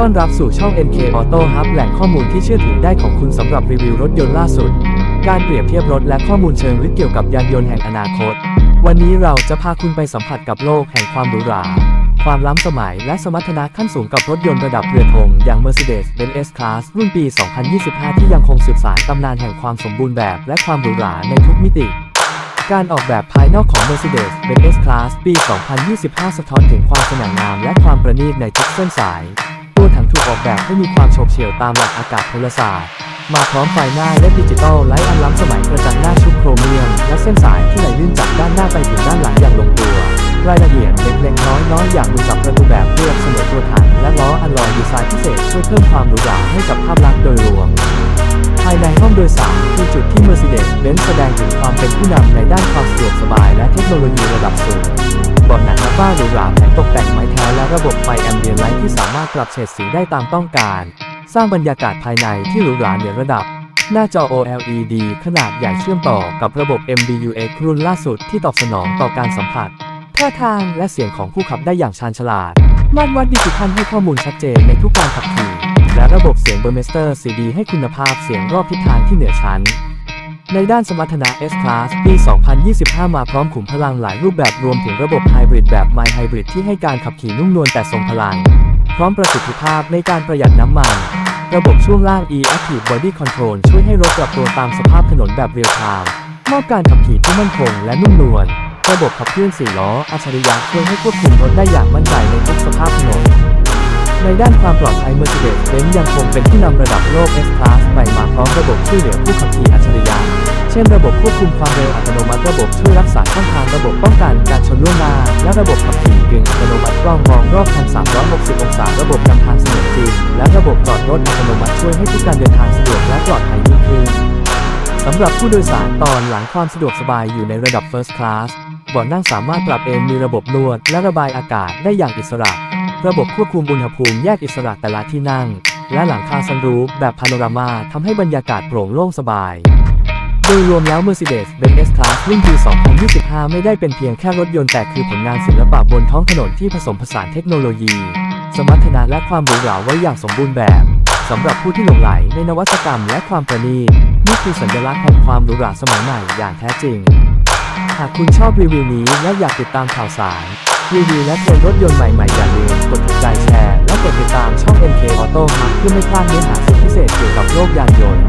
ต้อนรับสู่ช่อง NK Auto Hub แหล่งข้อมูลที่เชื่อถือได้ของคุณสำหรับรีวิวรถยนต์ล่าสุด การเปรียบเทียบรถและข้อมูลเชิงลึกเกี่ยวกับยานยนต์แห่งอนาคต วันนี้เราจะพาคุณไปสัมผัสกับโลกแห่งความหรูหรา ความล้ำสมัยและสมรรถนะขั้นสูงกับรถยนต์ระดับเรือธงอย่าง Mercedes-Benz S-Class รุ่นปี 2025 ที่ยังคงสืบสานตำนานแห่งความสมบูรณ์แบบและความหรูหราในทุกมิติการออกแบบภายนอกของ Mercedes-Benz S-Class ปี 2025 สะท้อนถึงความสง่างามและความประณีตในทุกเส้นสาย ตัวถังถูกออกแบบให้มีความโฉบเฉี่ยวตามหลักอากาศพลศาสตร์ มาพร้อมไฟหน้าและดิจิตอลไลท์อันล้ำสมัยกระจังหน้าชุบโครเมียม และเส้นสายที่ไหลลื่นจากด้านหน้าไปถึงด้านหลังอย่างลงตัว รายละเอียดเล็กๆน้อยๆอย่างมือจับประตูแบบเรียบเสมอตัวถังและล้ออัลลอยดีไซน์พิเศษช่วยเพิ่มความหรูหราให้กับภาพลักษณ์โดยรวมภายในห้องโดยสารคือจุดที่ Mercedes-Benz แสดงถึงความเป็นผู้นำในด้านความสะดวกสบายและเทคโนโลยีระดับสูงบาะหนังและฝ้าหรูหราแผงตกแต่งไม้ ระบบไฟแอมเบียนไลท์ที่สามารถปรับเฉดสีได้ตามต้องการ สร้างบรรยากาศภายในที่หรูหราเหนือระดับ หน้าจอ OLED ขนาดใหญ่เชื่อมต่อกับระบบ MBUX รุ่นล่าสุดที่ตอบสนองต่อการสัมผัสท่าทางและเสียงของผู้ขับได้อย่างชาญฉลาดม่านวัดดิจิทัลให้ข้อมูลชัดเจนในทุกการขับขี่และระบบเสียงเบอร์เมสเตอร์ CD ให้คุณภาพเสียงรอบทิศทางที่เหนือชั้น ในด้านสมรรถนะ S-Class ปี 2025 มาพร้อมขุมพลังหลายรูปแบบรวมถึงระบบไฮบริดแบบ My Hybrid ที่ให้การขับขี่นุ่มนวลแต่ทรงพลัง พร้อมประสิทธิภาพในการประหยัดน้ำมัน ระบบช่วงล่าง E-Active Body Control ช่วยให้รถปรับตัวตามสภาพถนนแบบเรียลไทม์มอบการขับขี่ที่มั่นคงและนุ่มนวล ระบบขับเคลื่อน4ล้อ อัจฉริยะช่วยให้ควบคุมรถได้อย่างมั่นใจในทุกสภาพถนน ในด้านความปลอดภัย Mercedes-Benz ยังคงเป็นผู้นำระดับโลก S-Class ใหม่มาพร้อมระบบช่วยเหลือผู้ขับขี่อัจฉริยะ ช่นระบบควบคุมความเร็วอัตโนมัติระบบช่วยรักษาช่องทางระบบป้องกันการชนล่วงหน้าและระบบขับขี่กึ่งอัตโนมัติกล้องมองรอบคัน360 องศาระบบนำทางเสมือนจริงและระบบจอดรถอัตโนมัติช่วยให้ทุกการเดินทางสะดวกและปลอดภัยยิ่งขึ้นสำหรับผู้โดยสารตอนหลังความสะดวกสบายอยู่ในระดับ First Class เบาะนั่งสามารถปรับเอนมีระบบนวดและระบายอากาศได้อย่างอิสระ ระบบควบคุมอุณหภูมิแยกอิสระแต่ละที่นั่ง และหลังคาซันรูฟแบบพาโนรามาทำให้บรรยากาศโปร่งโล่งสบาย โดยรวมแล้ว Mercedes-Benz S-Class รุ่นปี 2025 ไม่ได้เป็นเพียงแค่รถยนต์แต่คือผลงานศิลปะบนท้องถนนที่ผสมผสานเทคโนโลยี สมรรถนะและความหรูหราไว้อย่างสมบูรณ์แบบสำหรับผู้ที่หลงไหลในนวัตกรรมและความประณีตนี่คือสัญลักษณ์แห่งความหรูหราสมัยใหม่อย่างแท้จริง หากคุณชอบรีวิวนี้และอยากติดตามข่าวสาร รีวิวและเทรนรถยนต์ใหม่ๆอย่าลืมกดถูกใจแชร์และกดติดตามช่อง NK Auto เพื่อไม่พลาดเนื้อหาสุดพิเศษเกี่ยวกับโลกยานยนต์